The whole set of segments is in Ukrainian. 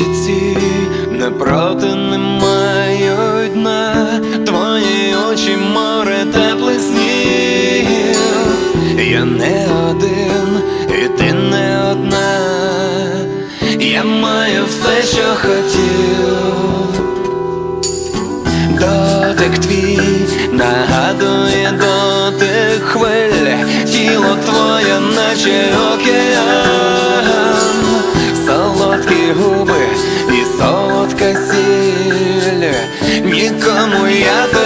річці, неправди немає дна, твої очі, море теплих снів Я не один, і ти не одна, я маю все, що хотів, дотик твій нагадує дотик хвиль, тіло твоє, наче океан. Солодкі губи водка сіль, нікому я до.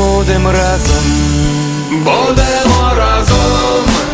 будем разом, будемо разом.